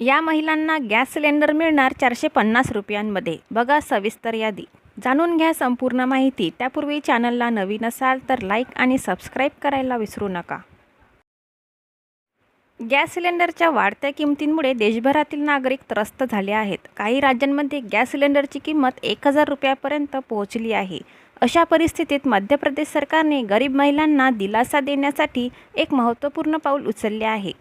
या महिलांना gas cylinder मिळणार चारशे पन्नास रुपयांमध्ये. बघा सविस्तर यादी. जाणून घ्या संपूर्ण माहिती. त्यापूर्वी चॅनलला नवीन असाल तर लाईक आणि सबस्क्राईब करायला विसरू नका. गॅस सिलेंडरच्या वाढत्या किमतींमुळे देशभरातील नागरिक त्रस्त झाले आहेत. काही राज्यांमध्ये गॅस सिलेंडरची किंमत एक हजार रुपयापर्यंत पोहोचली आहे. अशा परिस्थितीत मध्य प्रदेश सरकारने गरीब महिलांना दिलासा देण्यासाठी एक महत्त्वपूर्ण पाऊल उचलले आहे.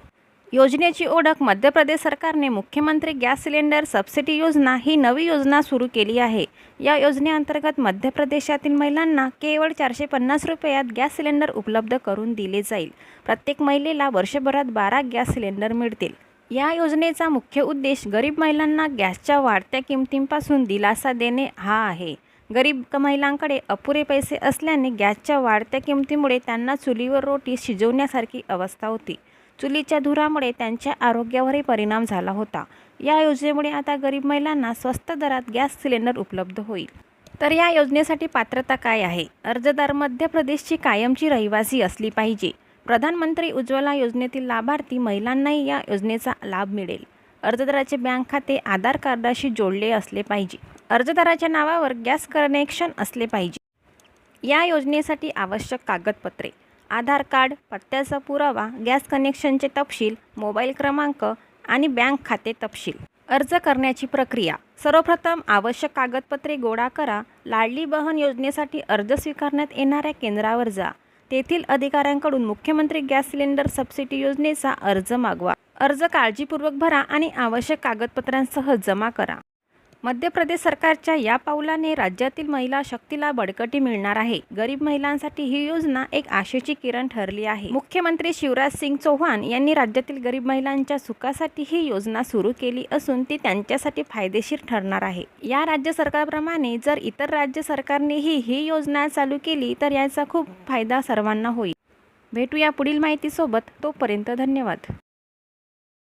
योजनेची ओळख मध्य प्रदेश सरकारने मुख्यमंत्री गॅस सिलेंडर सबसिडी योजना ही नवी योजना सुरू केली आहे. या योजनेअंतर्गत मध्य प्रदेशातील महिलांना केवळ चारशे पन्नास रुपयात गॅस सिलेंडर उपलब्ध करून दिले जाईल. प्रत्येक महिलेला वर्षभरात बारा गॅस सिलेंडर मिळतील. या योजनेचा मुख्य उद्देश गरीब महिलांना गॅसच्या वाढत्या किमतींपासून दिलासा देणे हा आहे. गरीब महिलांकडे अपुरे पैसे असल्याने गॅसच्या वाढत्या किमतीमुळे त्यांना चुलीवर रोटी शिजवण्यासारखी अवस्था होती. चुलीच्या धुरामुळे त्यांच्या आरोग्यावरही परिणाम झाला होता. या योजनेमुळे आता गरीब महिलांना स्वस्त दरात गॅस सिलेंडर उपलब्ध होईल. तर या योजनेसाठी पात्रता काय आहे? अर्जदार मध्य प्रदेशची कायमची रहिवासी असली पाहिजे. प्रधानमंत्री उज्ज्वला योजनेतील लाभार्थी महिलांनाही या योजनेचा लाभ मिळेल. अर्जदाराचे बँक खाते आधार कार्डाशी जोडले असले पाहिजे. अर्जदाराच्या नावावर गॅस कनेक्शन असले पाहिजे. या योजनेसाठी आवश्यक कागदपत्रे. आधार कार्ड पत्त्याचा पुरावा गॅस कनेक्शनचे तपशील मोबाईल क्रमांक आणि बँक खाते तपशील. अर्ज करण्याची प्रक्रिया. सर्वप्रथम आवश्यक कागदपत्रे गोळा करा. लाडली बहन योजनेसाठी अर्ज स्वीकारण्यात येणाऱ्या केंद्रावर जा. तेथील अधिकाऱ्यांकडून मुख्यमंत्री गॅस सिलेंडर सबसिडी योजनेचा अर्ज मागवा. अर्ज काळजीपूर्वक भरा आणि आवश्यक कागदपत्रांसह जमा करा. मध्य प्रदेश सरकारच्या या पावलाने राज्यातील महिला शक्तीला बळकटी मिळणार आहे. गरीब महिलांसाठी ही योजना एक आशेची किरण ठरली आहे. मुख्यमंत्री शिवराज सिंग चौहान यांनी राज्यातील गरीब महिलांच्या सुखासाठी ही योजना सुरू केली असून ती त्यांच्यासाठी फायदेशीर ठरणार आहे. या राज्य सरकारप्रमाणे जर इतर राज्य सरकारनेही ही योजना चालू केली तर याचा खूप फायदा सर्वांना होईल. भेटूया पुढील माहितीसोबत. तोपर्यंत धन्यवाद.